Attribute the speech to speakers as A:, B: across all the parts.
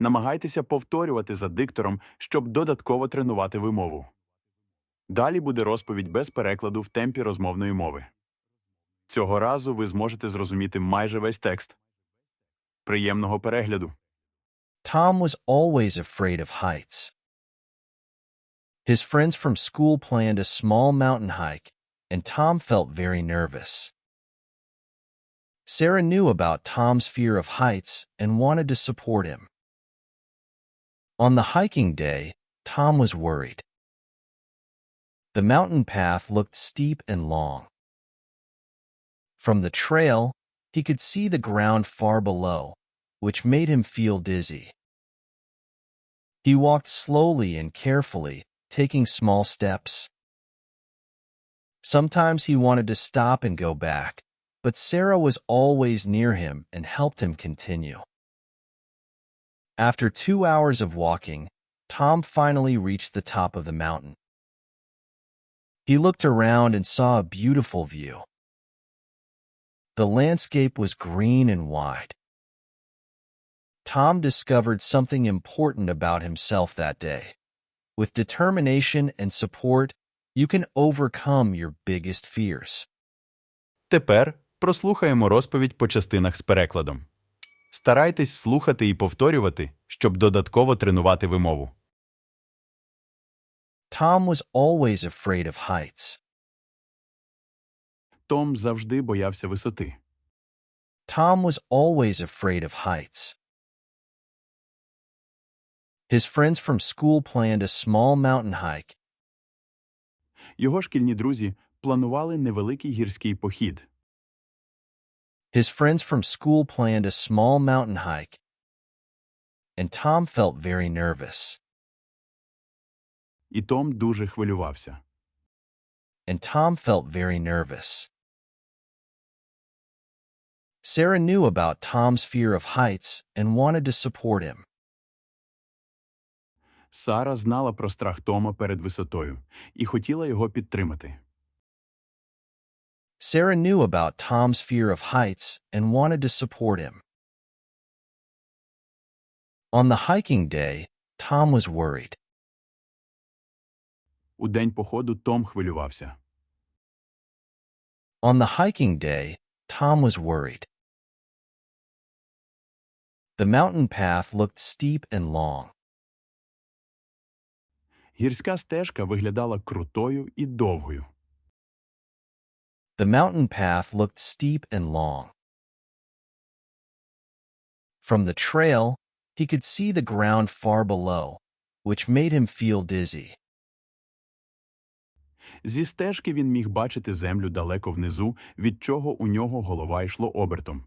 A: Намагайтеся повторювати за диктором, щоб додатково тренувати вимову. Далі буде розповідь без перекладу в темпі розмовної мови. Цього разу ви зможете зрозуміти майже весь текст. Приємного перегляду!
B: Tom was always afraid of heights. His friends from school planned a small mountain hike, and Tom felt very nervous. Sarah knew about Tom's fear of heights and wanted to support him. On the hiking day, Tom was worried. The mountain path looked steep and long. From the trail, he could see the ground far below, which made him feel dizzy. He walked slowly and carefully, taking small steps. Sometimes he wanted to stop and go back, but Sarah was always near him and helped him continue. After two hours of walking, Tom finally reached the top of the mountain. He looked around and saw a beautiful view. The landscape was green and wide. Tom discovered something important about himself that day. With determination and support, you can overcome your biggest fears.
A: Тепер прослухаємо розповідь по частинах з перекладом. Старайтесь слухати і повторювати, щоб додатково тренувати вимову.
B: Tom was always afraid of heights.
A: Том завжди боявся висоти.
B: Tom was always afraid of heights. His friends from school planned a small mountain hike,
A: Його шкільні друзі планували невеликий гірський похід.
B: His friends from school planned a small mountain hike, and Tom felt very nervous.
A: І Том дуже хвилювався.
B: And Tom felt very nervous. Sarah knew about Tom's fear of heights and wanted to support him.
A: Сара знала про страх Тома перед висотою і хотіла його підтримати.
B: Sarah knew about Tom's fear of heights and wanted to support him. On the hiking day, Tom was worried.
A: У день походу Том хвилювався.
B: On the hiking day, Tom was worried. The mountain path looked steep and long.
A: Гірська стежка виглядала крутою і довгою.
B: The mountain path looked steep and long. From the trail, he could see the ground far below, which made him feel dizzy.
A: Зі стежки він міг бачити землю далеко внизу, від чого у нього голова йшло обертом.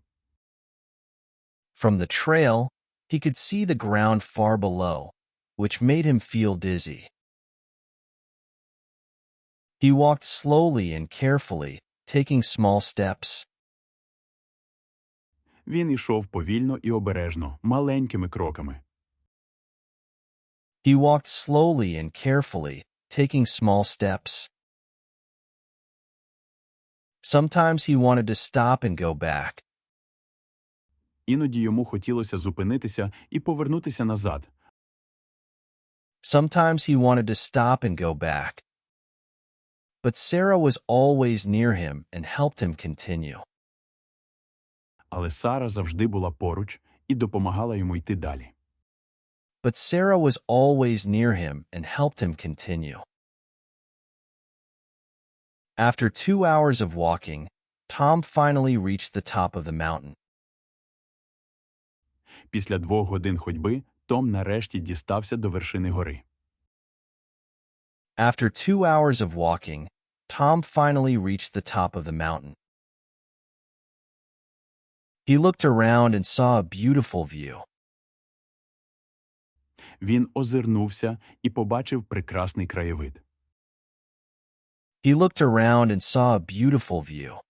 B: From the trail, he could see the ground far below, which made him feel dizzy. He walked slowly and carefully, taking small steps.
A: Він ішов повільно і обережно, маленькими кроками.
B: He walked slowly and carefully, taking small steps. Sometimes he wanted to stop and go back,
A: Іноді йому хотілося зупинитися і повернутися назад,
B: Sometimes he wanted to stop and go back. But Sarah was always near him and helped him continue.
A: але Сара завжди була поруч і допомагала йому йти далі.
B: But Sarah was always near him and helped him continue. After two hours of walking, Tom finally reached the top of the mountain.
A: Після двох годин ходьби Том нарешті дістався до вершини гори.
B: After two hours of walking, Tom finally reached the top of the mountain. He looked around and saw a beautiful view.
A: Він озирнувся і побачив прекрасний краєвид.
B: He looked around and saw a beautiful view.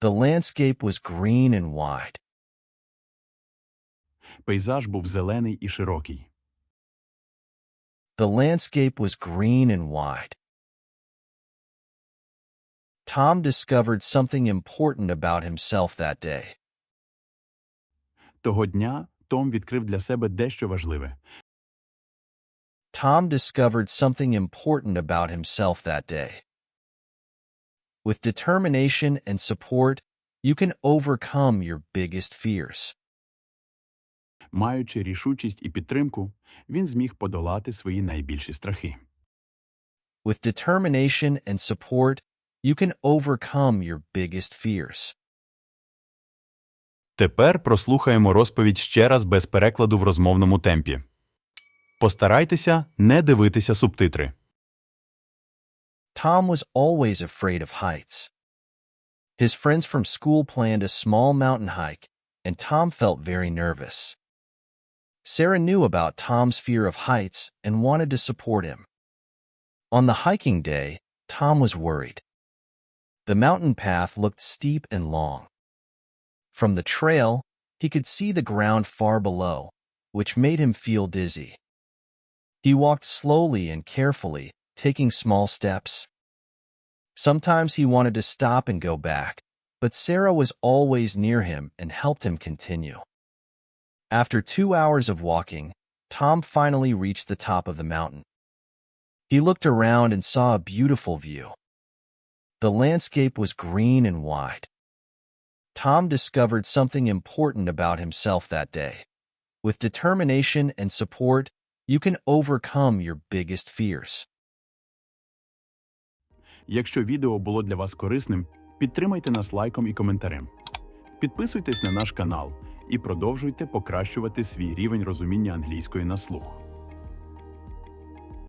B: The landscape was green and wide.
A: Пейзаж був зелений і широкий.
B: The landscape was green and wide. Tom discovered something important about himself that day.
A: Того дня Том відкрив для себе дещо важливе.
B: Tom discovered something important about himself that day. With determination and support, you can overcome your biggest fears.
A: Маючи рішучість і підтримку, він зміг подолати свої найбільші страхи.
B: With determination and support, you can overcome your biggest fears.
A: Тепер прослухаємо розповідь ще раз без перекладу в розмовному темпі. Постарайтеся не дивитися субтитри.
B: Tom was always afraid of heights. His friends from school planned a small mountain hike, and Tom felt very nervous. Sarah knew about Tom's fear of heights and wanted to support him. On the hiking day, Tom was worried. The mountain path looked steep and long. From the trail, he could see the ground far below, which made him feel dizzy. He walked slowly and carefully, taking small steps. Sometimes he wanted to stop and go back, but Sarah was always near him and helped him continue. After two hours of walking, Tom finally reached the top of the mountain. He looked around and saw a beautiful view. The landscape was green and wide. Tom discovered something important about himself that day. With determination and support, you can overcome your biggest fears.
A: Якщо відео було для вас корисним, підтримайте нас лайком і коментарем. Підписуйтесь на наш канал І продовжуйте покращувати свій рівень розуміння англійської на слух.